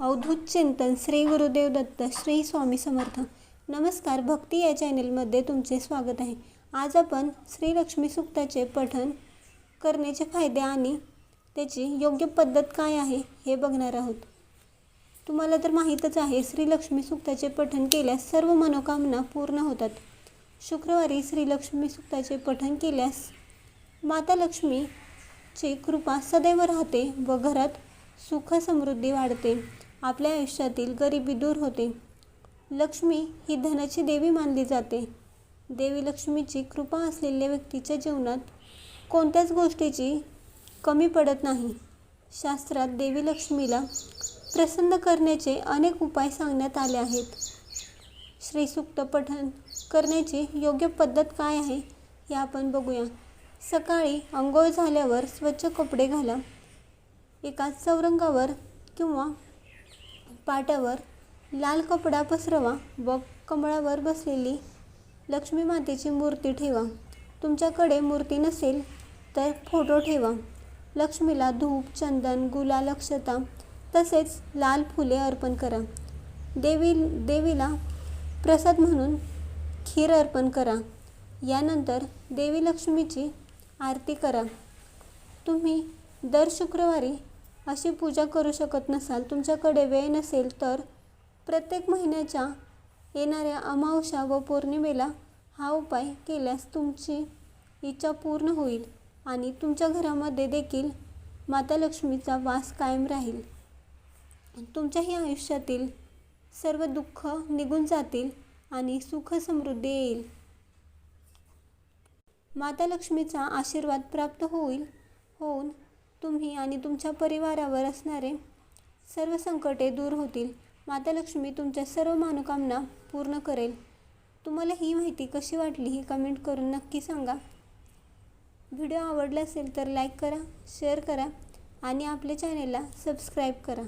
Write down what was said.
अवधूत चिंतन श्री गुरुदेव दत्त श्री स्वामी समर्थ. नमस्कार भक्ती या चॅनेलमध्ये तुमचे स्वागत आहे. आज आपण श्री लक्ष्मी सुक्ताचे पठण करण्याचे फायदे आणि त्याची योग्य पद्धत काय आहे हे बघणार आहोत. तुम्हाला तर माहीतच आहे श्री लक्ष्मी सुक्ताचे पठण केल्यास सर्व मनोकामना पूर्ण होतात. शुक्रवारी श्री लक्ष्मी सुक्ताचे पठण केल्यास माता लक्ष्मीची कृपा सदैव राहते व घरात सुख समृद्धी वाढते. आपल्या आयुष्यातील गरिबी दूर होते. लक्ष्मी ही धनाची देवी मानली जाते. देवी लक्ष्मीची कृपा असलेल्या व्यक्तीच्या जीवनात कोणत्याच गोष्टीची कमी पडत नाही. शास्त्रात देवी लक्ष्मीला प्रसन्न करण्याचे अनेक उपाय सांगण्यात आले आहेत. श्रीसूक्त पठण करण्याची योग्य पद्धत काय आहे हे आपण बघूया. सकाळी अंघोळ झाल्यावर स्वच्छ कपडे घाला. एका चौरंगावर किंवा पाट्यावर लाल कपडा पसरवा. व कमळावर बसलेली लक्ष्मी मातेची मूर्ती ठेवा. तुमच्याकडे मूर्ती नसेल तर फोटो ठेवा. लक्ष्मीला धूप चंदन गुलाल अक्षता तसेच लाल फुले अर्पण करा. देवी देवीला प्रसाद म्हणून खीर अर्पण करा. यानंतर देवी लक्ष्मीची आरती करा. तुम्ही दर शुक्रवारी अशी पूजा करू शकत नसाल तुमच्याकडे वेळ नसेल तर प्रत्येक महिन्याच्या येणाऱ्या अमावस्या व पौर्णिमेला हा उपाय केल्यास तुमची इच्छा पूर्ण होईल आणि तुमच्या घरामध्ये देखील माता लक्ष्मीचा वास कायम राहील. तुमच्याही आयुष्यातील सर्व दुःख निघून जातील आणि सुख समृद्धी येईल. माता लक्ष्मीचा आशीर्वाद प्राप्त होईल होऊन तुम्ही आणि तुमच्या परिवारावर असणारे सर्व संकटे दूर होतील. माता लक्ष्मी तुमच्या सर्व मनोकामना पूर्ण करेल. तुम्हाला ही माहिती कशी वाटली ही कमेंट करून नक्की सांगा. व्हिडिओ आवडला असेल तर लाईक करा शेअर करा आणि आपल्या चॅनेलला सबस्क्राईब करा.